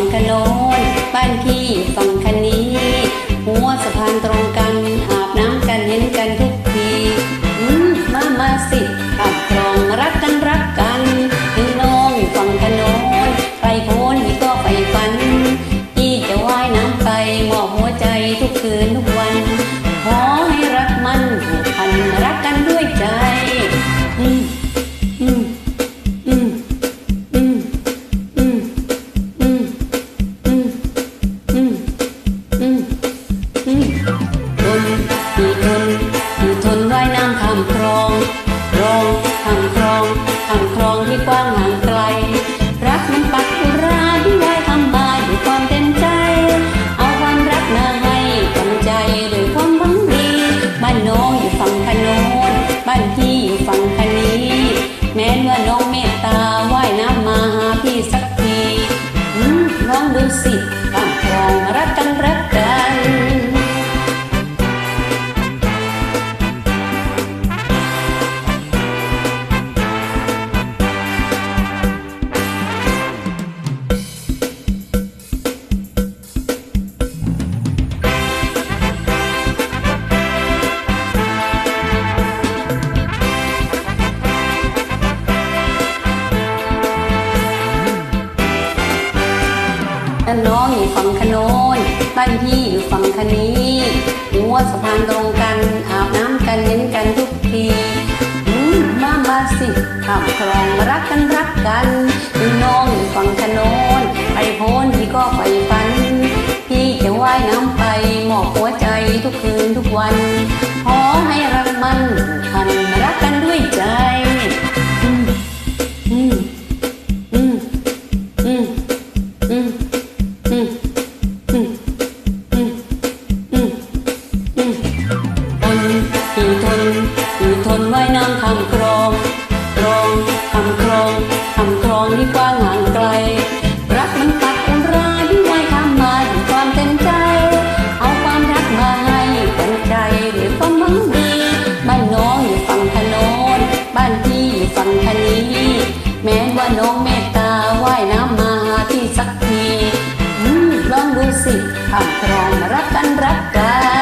งขโน้นบ้านพี่ฝั่งคันนี้ หัวสะพานตรงกัน อาบน้ำกันเห็นกันทุกทีอืมมามาสิขับครองรักกันรักกันถึงน้องฝั่งขนนใครโพ้นพี่ก็ไปฝันพี่จะว่ายน้ำไปมอบหัวใจทุกคืนทุกวัน ที่กว้างห่า บ้านน้องอยู่ฝั่งขนนบ้านพี่อยู่ฝั่งคันนี้หัวสะพานตรงกัน อาบน้ำกันเย็นกันทุกทีมมามาสิข้ามคลองรักกันรักกันถึงน้องอยู่ฝั่งขนนไปโพ้นพี่ก็ไปฝัน พี่จะว่ายน้ำไปหมอบหัวใจทุกคืนทุกวัน สิทธิ์ทำพรอมรักกันรักกัน